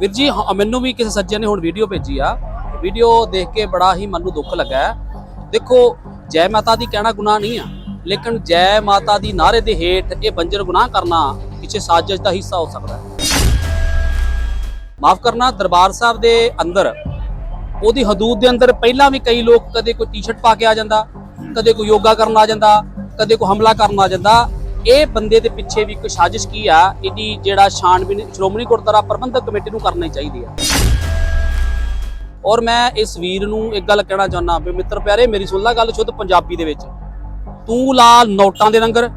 ਵੀਰ ਜੀ ਮੈਨੂੰ ਵੀ ਕਿਸੇ ਸੱਜਣ ਨੇ ਹੁਣ ਵੀਡੀਓ ਭੇਜੀ ਆ। ਵੀਡੀਓ ਦੇਖ ਕੇ ਬੜਾ ਹੀ ਮਨ ਨੂੰ ਦੁੱਖ ਲੱਗਾ ਦੇਖੋ, ਜੈ ਮਾਤਾ ਦੀ ਕਹਿਣਾ ਗੁਨਾਹ ਨਹੀਂ ਆ, ਲੇਕਿਨ ਜੈ ਮਾਤਾ ਦੀ ਨਾਰੇ ਦੇ ਹੇਠ ਇਹ ਬੰਜਰ ਗੁਨਾਹ ਕਰਨਾ ਕਿਸੇ ਸਾਜ਼ਿਸ਼ ਦਾ ਹਿੱਸਾ ਹੋ ਸਕਦਾ ਹੈ। ਮਾਫ ਕਰਨਾ, ਦਰਬਾਰ ਸਾਹਿਬ ਦੇ ਅੰਦਰ, ਉਹਦੀ ਹਦੂਦ ਦੇ ਅੰਦਰ ਪਹਿਲਾਂ ਵੀ ਕਈ ਲੋਕ ਕਦੇ ਕੋਈ ਟੀ-ਸ਼ਰਟ ਪਾ ਕੇ ਆ ਜਾਂਦਾ, ਕਦੇ ਕੋਈ ਯੋਗਾ ਕਰਨ ਆ ਜਾਂਦਾ, ਕਦੇ ਕੋਈ ਹਮਲਾ ਕਰਨ ਆ ਜਾਂਦਾ। ਇਹ ਬੰਦੇ ਦੇ ਪਿੱਛੇ ਵੀ ਕੋਈ ਸਾਜ਼ਿਸ਼ ਕੀ ਆ? ਇਹਦੀ ਜਿਹੜਾ ਛਾਣਬੀਨ, ਸ਼੍ਰੋਮਣੀ ਗੁਰਦੁਆਰਾ ਪ੍ਰਬੰਧਕ ਕਮੇਟੀ ਨੂੰ ਕਰਨੀ ਚਾਹੀਦੀ ਆ। ਔਰ ਮੈਂ ਇਸ ਵੀਰ ਨੂੰ ਇੱਕ ਗੱਲ ਕਹਿਣਾ ਚਾਹੁੰਦਾ ਵੀ ਮਿੱਤਰ ਪਿਆਰੇ, ਮੇਰੀ ਸੁਣ ਲੈ ਗੱਲ ਸ਼ੁੱਧ ਪੰਜਾਬੀ ਦੇ ਵਿੱਚ। ਤੂੰ ਲਾ ਨੋਟਾਂ ਦੇ ਲੰਗਰ,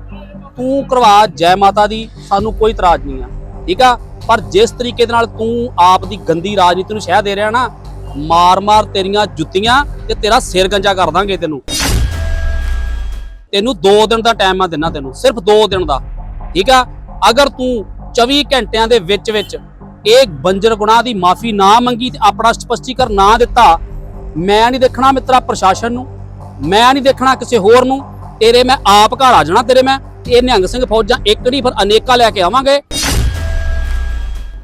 ਤੂੰ ਕਰਵਾ ਜੈ ਮਾਤਾ ਦੀ, ਸਾਨੂੰ ਕੋਈ ਇਤਰਾਜ਼ ਨਹੀਂ ਆ। ਠੀਕ ਆ? ਪਰ ਜਿਸ ਤਰੀਕੇ ਦੇ ਨਾਲ ਤੂੰ ਆਪ ਦੀ ਗੰਦੀ ਰਾਜਨੀਤੀ ਨੂੰ ਸ਼ਹਿ ਦੇ ਰਿਹਾ ਨਾ, ਮਾਰ-ਮਾਰ ਤੇਰੀਆਂ ਜੁੱਤੀਆਂ ਤੇ ਤੇਰਾ ਸਿਰ ਗੰਜਾ ਕਰ ਦਾਂਗੇ ਤੈਨੂੰ। ਤੈਨੂੰ 2 ਦਿਨ ਦਾ ਟਾਈਮ ਮੈਂ ਦਿੰਨਾ ਤੈਨੂੰ, ਸਿਰਫ 2 ਦਿਨ ਦਾ। ਠੀਕ ਆ? ਅਗਰ ਤੂੰ 24 ਘੰਟਿਆਂ ਦੇ ਵਿੱਚ ਵਿੱਚ ਇਹ ਬੰਜਰ ਗੁਨਾਹ ਦੀ ਮਾਫੀ ਨਾ ਮੰਗੀ ਤੇ ਆਪਣਾ ਸਪਸ਼ਟੀਕਰਨ ਨਾ ਦਿੱਤਾ, ਮੈਂ ਨਹੀਂ ਦੇਖਣਾ ਮਿੱਤਰਾ ਪ੍ਰਸ਼ਾਸਨ ਨੂੰ, ਮੈਂ ਨਹੀਂ ਦੇਖਣਾ ਕਿਸੇ ਹੋਰ ਨੂੰ, ਤੇਰੇ ਮੈਂ ਆਪ ਘਰ ਆ ਜਾਣਾ ਤੇਰੇ ਮੈਂ ਇਹ ਨਿਹੰਗ ਸਿੰਘ ਫੌਜਾਂ ਇੱਕ ਨਹੀਂ ਫਿਰ ਅਨੇਕਾਂ ਲੈ ਕੇ ਆਵਾਂਗੇ।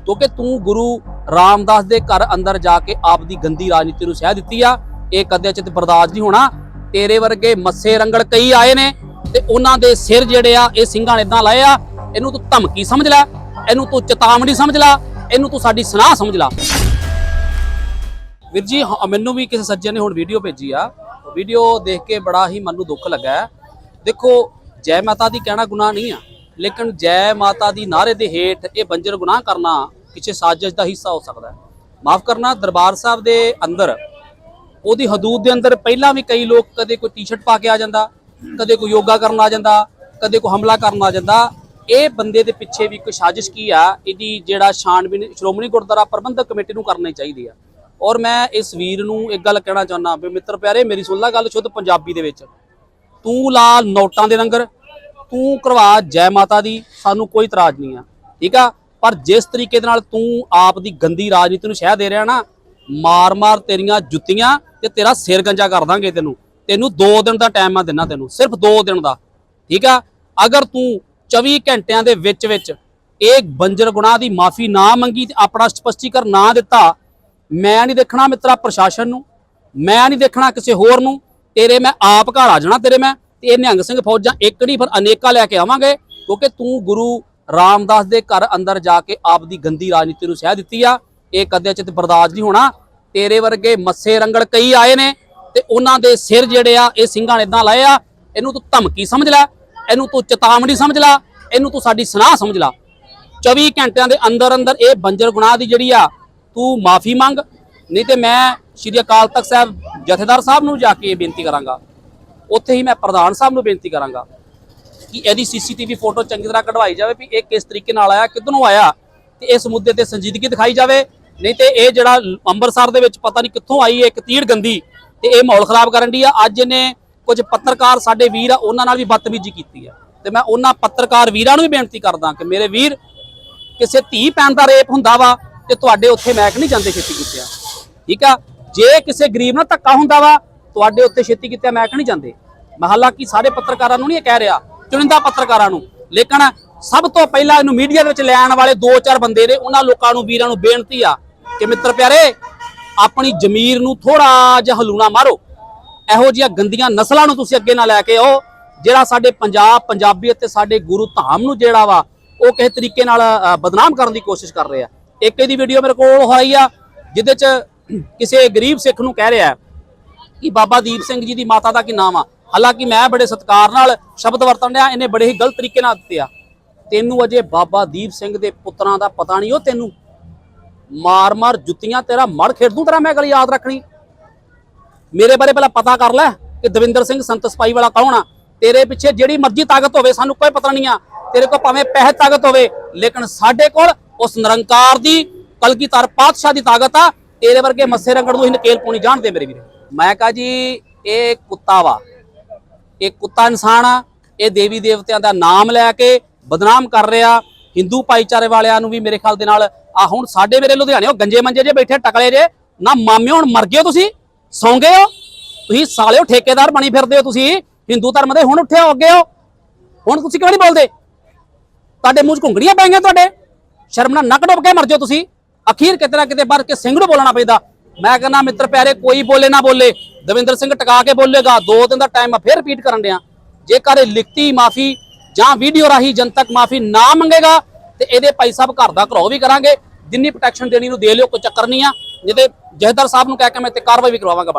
ਕਿਉਂਕਿ ਤੂੰ ਗੁਰੂ ਰਾਮਦਾਸ ਦੇ ਘਰ ਅੰਦਰ ਜਾ ਕੇ ਆਪ ਦੀ ਗੰਦੀ ਰਾਜਨੀਤੀ ਨੂੰ ਸਹਿ ਦਿੱਤੀ ਆ, ਇਹ ਕਦੇ ਚਿਤ ਬਰਦਾਸ਼ਤ ਨਹੀਂ ਹੋਣਾ। ਤੇਰੇ ਵਰਗੇ ਮੱਸੇ ਰੰਗੜ ਕਈ ਆਏ ਨੇ ਤੇ ਉਹਨਾਂ ਦੇ ਸਿਰ ਜਿਹੜੇ ਆ, ਇਹ ਸਿੰਘਾਂ ਨੇ ਇਦਾਂ ਲਾਏ ਆ, ਇਹਨੂੰ ਤੂੰ ਧਮਕੀ ਸਮਝ ਲੈ, ਇਹਨੂੰ ਤੂੰ ਚੇਤਾਵਨੀ ਸਮਝ ਲੈ, ਇਹਨੂੰ ਤੂੰ ਸਾਡੀ ਸੁਨਾਹ ਸਮਝ ਲੈ। ਵੀਰ ਜੀ ਮੈਨੂੰ ਵੀ ਕਿਸੇ ਸੱਜਣ ਨੇ ਹੁਣ ਵੀਡੀਓ ਭੇਜੀ ਆ। ਵੀਡੀਓ ਦੇਖ ਕੇ ਬੜਾ ਹੀ ਮਨ ਨੂੰ ਦੁੱਖ ਲੱਗਾ ਦੇਖੋ, ਜੈ ਮਾਤਾ ਦੀ ਕਹਿਣਾ ਗੁਨਾਹ ਨਹੀਂ ਆ, ਲੇਕਿਨ ਜੈ ਮਾਤਾ ਦੀ ਨਾਰੇ ਦੇ ਹੇਠ ਇਹ ਬੰਜਰ ਗੁਨਾਹ ਕਰਨਾ ਕਿਸੇ ਸਾਜ਼ਿਸ਼ ਦਾ ਹਿੱਸਾ ਹੋ ਸਕਦਾ ਹੈ। ਮਾਫ ਕਰਨਾ, ਦਰਬਾਰ ਸਾਹਿਬ ਦੇ ਅੰਦਰ ਉਹਦੀ ਹਦੂਦ ਦੇ ਅੰਦਰ ਪਹਿਲਾਂ ਵੀ ਕਈ ਲੋਕ ਕਦੇ ਕੋਈ ਟੀ-ਸ਼ਰਟ ਪਾ ਕੇ ਆ ਜਾਂਦਾ, ਕਦੇ ਕੋਈ ਯੋਗਾ ਕਰਨ ਆ ਜਾਂਦਾ, ਕਦੇ ਕੋਈ ਹਮਲਾ ਕਰਨ ਆ ਜਾਂਦਾ। ਇਹ ਬੰਦੇ ਦੇ ਪਿੱਛੇ ਵੀ ਕੋਈ ਸਾਜ਼ਿਸ਼ ਕੀ ਆ, ਇਹਦੀ ਜਿਹੜਾ ਛਾਣਬੀਨ ਸ਼੍ਰੋਮਣੀ ਗੁਰਦੁਆਰਾ ਪ੍ਰਬੰਧਕ ਕਮੇਟੀ ਨੂੰ ਕਰਨੀ ਚਾਹੀਦੀ ਆ। ਔਰ ਮੈਂ ਇਸ ਵੀਰ ਨੂੰ ਇੱਕ ਗੱਲ ਕਹਿਣਾ ਚਾਹੁੰਦਾ, ਵੀ ਮਿੱਤਰ ਪਿਆਰੇ, ਮੇਰੀ ਸੁਣ ਲੈ ਗੱਲ ਸ਼ੁੱਧ ਪੰਜਾਬੀ ਦੇ ਵਿੱਚ। ਤੂੰ ਲਾ ਨੋਟਾਂ ਦੇ ਲੰਗਰ, ਤੂੰ ਕਰਵਾ ਜੈ ਮਾਤਾ ਦੀ, ਸਾਨੂੰ ਕੋਈ ਇਤਰਾਜ਼ ਨਹੀਂ ਆ। ਠੀਕ ਆ? ਪਰ ਜਿਸ ਤਰੀਕੇ ਦੇ ਨਾਲ ਤੂੰ ਆਪ ਦੀ ਗੰਦੀ ਰਾਜਨੀਤੀ ਨੂੰ ਸ਼ਹਿ ਦੇ ਰਿਹਾ ਨਾ ਮਾਰ-ਮਾਰ ਤੇਰੀਆਂ ਜੁੱਤੀਆਂ ਤੇ ਤੇਰਾ ਸਿਰ ਗੰਜਾ ਕਰ ਦਾਂਗੇ ਤੈਨੂੰ। ਤੈਨੂੰ 2 ਦਿਨ ਦਾ ਟਾਈਮ ਮੈਂ ਦਿੰਨਾ ਤੈਨੂੰ, ਸਿਰਫ 2 ਦਿਨ ਦਾ। ਠੀਕ ਆ? ਅਗਰ ਤੂੰ 24 ਘੰਟਿਆਂ ਦੇ ਵਿੱਚ ਵਿੱਚ ਇਹ ਬੰਜਰ ਗੁਨਾਹ ਦੀ ਮਾਫੀ ਨਾ ਮੰਗੀ ਤੇ ਆਪਣਾ ਸਪਸ਼ਟੀਕਰਨ ਨਾ ਦਿੱਤਾ, ਮੈਂ ਨਹੀਂ ਦੇਖਣਾ ਮਿੱਤਰਾ ਪ੍ਰਸ਼ਾਸਨ ਨੂੰ, ਮੈਂ ਨਹੀਂ ਦੇਖਣਾ ਕਿਸੇ ਹੋਰ ਨੂੰ, ਤੇਰੇ ਮੈਂ ਆਪ ਘਰ ਆ ਜਾਣਾ ਤੇਰੇ ਮੈਂ, ਤੇ ਇਹ ਨਿਹੰਗ ਸਿੰਘ ਫੌਜਾਂ ਇੱਕ ਨਹੀਂ, ਫਿਰ ਅਨੇਕਾਂ ਲੈ ਕੇ ਆਵਾਂਗੇ, ਕਿਉਂਕਿ ਤੂੰ ਗੁਰੂ ਰਾਮਦਾਸ ਦੇ ਘਰ ਅੰਦਰ ਜਾ ਕੇ ਆਪ ਦੀ ਗੰਦੀ ਰਾਜਨੀਤੀ ਨੂੰ ਸਹਿ ਦਿੱਤੀ ਆ ਇਹ ਕਦੇ ਚਿਤ ਬਰਦਾਸ਼ਤ ਨਹੀਂ ਹੋਣਾ। ਤੇਰੇ ਵਰਗੇ ਮੱਸੇ ਰੰਗੜ ਕਈ ਆਏ ਨੇ ਤੇ ਉਹਨਾਂ ਦੇ ਸਿਰ ਜਿਹੜੇ ਆ, ਇਹ ਸਿੰਘਾਂ ਨੇ ਇਦਾਂ ਲਾਏ ਆ, ਇਹਨੂੰ ਤੂੰ ਧਮਕੀ ਸਮਝ ਲੈ, ਇਹਨੂੰ ਤੂੰ ਚੇਤਾਵਨੀ ਸਮਝ ਲੈ, ਇਹਨੂੰ ਤੂੰ ਸਾਡੀ ਸਨਾਹ ਸਮਝ ਲੈ। 24 ਘੰਟਿਆਂ ਦੇ ਅੰਦਰ ਅੰਦਰ ਇਹ ਬੰਜਰ ਗੁਨਾਹ ਦੀ ਜਿਹੜੀ ਆ, ਤੂੰ ਮਾਫੀ ਮੰਗ, ਨਹੀਂ ਤੇ ਮੈਂ ਸ਼੍ਰੀ ਅਕਾਲ ਤਖਤ ਸਾਹਿਬ ਜਥੇਦਾਰ ਸਾਹਿਬ ਨੂੰ ਜਾ ਕੇ ਇਹ ਬੇਨਤੀ ਕਰਾਂਗਾ। ਉੱਥੇ ਹੀ ਮੈਂ ਪ੍ਰਧਾਨ ਸਾਹਿਬ ਨੂੰ ਬੇਨਤੀ ਕਰਾਂਗਾ ਕਿ ਇਹਦੀ ਸੀਸੀਟੀਵੀ ਫੋਟੋ ਚੰਗੀ ਤਰ੍ਹਾਂ ਕਢਵਾਈ ਜਾਵੇ ਵੀ ਇਹ ਕਿਸ ਤਰੀਕੇ ਨਾਲ ਆਇਆ, ਕਿੱਧਰੋਂ ਆਇਆ। ਤੇ ਇਸ ਮੁੱਦੇ ਤੇ ਸੰਜੀਦਗੀ ਦਿਖਾਈ ਜਾਵੇ। ਨਹੀਂ ਤੇ ਇਹ ਜਿਹੜਾ ਅੰਮ੍ਰਿਤਸਰ ਦੇ ਵਿੱਚ ਪਤਾ ਨਹੀਂ ਕਿੱਥੋਂ ਆਈ ਹੈ, ਇੱਕ ਤੀੜ ਗੰਦੀ ਤੇ ਇਹ ਮਾਹੌਲ ਖਰਾਬ ਕਰਨ ਦੀ ਆ। ਅੱਜ ਇਹਨੇ ਕੁਝ ਪੱਤਰਕਾਰ ਸਾਡੇ ਵੀਰ ਆ, ਉਹਨਾਂ ਨਾਲ ਵੀ ਬਦਤਮੀਜ਼ੀ ਕੀਤੀ ਆ। ਤੇ ਮੈਂ ਉਹਨਾਂ ਪੱਤਰਕਾਰ ਵੀਰਾਂ ਨੂੰ ਵੀ ਬੇਨਤੀ ਕਰਦਾ ਕਿ ਮੇਰੇ ਵੀਰ, ਕਿਸੇ ਧੀ ਪੈਣ ਦਾ ਰੇਪ ਹੁੰਦਾ ਵਾ ਤੇ ਤੁਹਾਡੇ ਉੱਥੇ ਮੈਕ ਨਹੀਂ ਜਾਂਦੇ ਛੇਤੀ ਕੀਤਿਆ ਠੀਕ ਆ? ਜੇ ਕਿਸੇ ਗਰੀਬ ਨਾਲ ਧੱਕਾ ਹੁੰਦਾ ਵਾ, ਤੁਹਾਡੇ ਉੱਤੇ ਛੇਤੀ ਕੀਤਿਆ ਮੈਕ ਨਹੀਂ ਜਾਂਦੇ? ਮੈਂ ਹਾਲਾਂਕਿ ਸਾਰੇ ਪੱਤਰਕਾਰਾਂ ਨੂੰ ਨਹੀਂ ਇਹ ਕਹਿ ਰਿਹਾ? ਚੁਣਿੰਦਾ ਪੱਤਰਕਾਰਾਂ ਨੂੰ। ਲੇਕਿਨ ਸਭ ਤੋਂ ਪਹਿਲਾਂ ਇਹਨੂੰ ਮੀਡੀਆ ਦੇ ਵਿੱਚ ਲੈਣ ਵਾਲੇ ਦੋ ਚਾਰ ਬੰਦੇ ਨੇ, ਉਹਨਾਂ ਲੋਕਾਂ ਨੂੰ, ਵੀਰਾਂ ਨੂੰ ਬੇਨਤੀ ਆ ਕਿ ਮਿੱਤਰ ਪਿਆਰੇ, ਆਪਣੀ ਜ਼ਮੀਰ ਨੂੰ ਥੋੜਾ ਜਿਹਾ ਹਲੂਣਾ ਮਾਰੋ। ਇਹੋ ਜਿਹੀਆਂ ਗੰਦੀਆਂ ਨਸਲਾਂ ਨੂੰ ਤੁਸੀਂ ਅੱਗੇ ਨਾ ਲੈ ਕੇ ਆਓ, ਜਿਹੜਾ ਸਾਡੇ ਪੰਜਾਬ, ਪੰਜਾਬੀ ਅਤੇ ਸਾਡੇ ਗੁਰੂ ਧਾਮ ਨੂੰ ਜਿਹੜਾ ਵਾ, ਉਹ ਕਿਸੇ ਤਰੀਕੇ ਨਾਲ ਬਦਨਾਮ ਕਰਨ ਦੀ ਕੋਸ਼ਿਸ਼ ਕਰ ਰਹੇ। ਆ ਇੱਕ ਇਹਦੀ ਵੀਡੀਓ ਮੇਰੇ ਕੋਲ ਹੋਈ ਆ, ਜਿਹਦੇ ਚ ਕਿਸੇ ਗਰੀਬ ਸਿੱਖ ਨੂੰ ਕਹਿ ਰਿਹਾ ਕਿ ਬਾਬਾ ਦੀਪ ਸਿੰਘ ਜੀ ਦੀ ਮਾਤਾ ਦਾ ਕੀ ਨਾਮ ਆ? ਹਾਲਾਂਕਿ ਮੈਂ ਬੜੇ ਸਤਿਕਾਰ ਨਾਲ ਸ਼ਬਦ ਵਰਤਣ ਡਿਆ, ਇਹਨੇ ਬੜੇ ਹੀ ਗਲਤ ਤਰੀਕੇ ਨਾਲ ਦਿੱਤੇ ਆ। ਤੈਨੂੰ ਅਜੇ ਬਾਬਾ ਦੀਪ ਸਿੰਘ ਦੇ ਪੁੱਤਰਾਂ ਦਾ ਪਤਾ ਨਹੀਂ ਉਹ ਤੈਨੂੰ ਮਾਰ-ਮਾਰ ਜੁੱਤੀਆਂ ਤੇਰਾ ਮੜ ਖੇਡ ਦੂੰ ਤੇਰਾ, ਮੈਂ ਗੱਲ ਯਾਦ ਰੱਖਣੀ। ਮੇਰੇ ਬਾਰੇ ਪਹਿਲਾਂ ਪਤਾ ਕਰ ਲੈ ਕਿ ਦਵਿੰਦਰ ਸਿੰਘ ਸੰਤ ਸਪਾਈ ਵਾਲਾ ਕੌਣ ਆ। ਤੇਰੇ ਪਿੱਛੇ ਜਿਹੜੀ ਮਰਜ਼ੀ ਤਾਕਤ ਹੋਵੇ, ਸਾਨੂੰ ਕੋਈ ਪਤਾ ਨਹੀਂ ਆ। ਤੇਰੇ ਕੋਲ ਭਾਵੇਂ ਪੈਸੇ ਤਾਕਤ ਹੋਵੇ, ਲੇਕਿਨ ਸਾਡੇ ਕੋਲ ਉਸ ਨਿਰੰਕਾਰ ਦੀ, ਕਲਗੀਧਰ ਪਾਤਸ਼ਾਹ ਦੀ ਤਾਕਤ ਆ। ਤੇਰੇ ਵਰਗੇ ਮੱਸੇ ਰੰਗੜ ਨੂੰ ਹੀ ਨਕੇਲ ਪਾਉਣੀ ਜਾਣਦੇ ਮੇਰੇ ਵੀਰੇ। ਮੈਂ ਕਹਾ ਜੀ, ਇਹ ਕੁੱਤਾ ਵਾ। ਇਹ ਕੁੱਤਾ ਇਨਸਾਨ ਆ, ਇਹ ਦੇਵੀ ਦੇਵਤਿਆਂ ਦਾ ਨਾਮ ਲੈ ਕੇ ਬਦਨਾਮ ਕਰ ਰਿਹਾ। ਹਿੰਦੂ ਭਾਈਚਾਰੇ ਵਾਲਿਆਂ ਨੂੰ ਵੀ ਮੇਰੇ ਖਿਆਲ ਦੇ ਨਾਲ, ਆ ਹੁਣ ਸਾਡੇ ਮੇਰੇ ਲੁਧਿਆਣੇ, ਉਹ ਗੰਜੇ ਮੰਜੇ ਜੇ ਬੈਠੇ ਟਕਲੇ ਜੇ, ਨਾ ਮਾਮੇ ਹੁਣ ਮਰ ਗਏ ਤੁਸੀਂ ਸੌਂ ਗਏ ਹੋ? ਤੁਸੀਂ ਸਾਲਿਓ ਠੇਕੇਦਾਰ ਬਣੀ ਫਿਰਦੇ ਹੋ ਤੁਸੀਂ, ਹਿੰਦੂ ਧਰਮ ਦੇ ਹੁਣ ਉੱਠੇ ਹੋ ਅੱਗੇ ਹੋ। ਹੁਣ ਤੁਸੀਂ ਕਿਉਂ ਨਹੀਂ ਬੋਲਦੇ? ਤੁਹਾਡੇ ਮੂੰਹ 'ਚ ਘੁੰਗੜੀਆਂ ਪੈ ਗਈਆਂ ਤੁਹਾਡੇ, ਸ਼ਰਮ ਨਾਲ ਨੱਕ ਡੁੱਬ ਕੇ ਮਰ ਜਾਓ ਤੁਸੀਂ। ਅਖੀਰ ਕਿਤੇ ਨਾ ਕਿਤੇ ਬਾਹਰ ਕੇ ਸਿੰਘ ਨੂੰ ਬੋਲਣਾ ਪੈਂਦਾ। ਮੈਂ ਕਹਿੰਦਾ, ਮਿੱਤਰ ਪਿਆਰੇ, ਕੋਈ ਬੋਲੇ ਨਾ ਬੋਲੇ। ਦਵਿੰਦਰ ਸਿੰਘ ਟਿਕਾ ਕੇ ਬੋਲੇਗਾ। ਦੋ ਦਿਨ ਦਾ ਟਾਈਮ ਆ, ਫਿਰ ਰਿਪੀਟ ਕਰਨ ਦਿਆਂ ਜੇਕਰ ਇਹ ਲਿਖਤੀ ਮਾਫੀ ਜਾਂ ਵੀਡੀਓ ਰਾਹੀਂ ਜਨਤਕ ਮਾਫੀ ਨਾ ਮੰਗੇਗਾ, ਤੇ ਇਹਦੇ ਭਾਈ ਸਾਹਿਬ ਘਰ ਦਾ ਘਰੋ ਵੀ ਕਰਾਂਗੇ। ਜਿੰਨੀ ਪ੍ਰੋਟੈਕਸ਼ਨ ਦੇਣੀ ਨੂੰ ਦੇ ਲਿਓ, ਕੋਈ ਚੱਕਰ ਨਹੀਂ ਆ। ਜਿਹਦੇ ਜਹਦਰ ਸਾਹਿਬ ਨੂੰ ਕਹਿ ਕੇ ਮੈਂ ਤੇ ਕਾਰਵਾਈ ਵੀ ਕਰਵਾਵਾਂਗਾ ਬਣ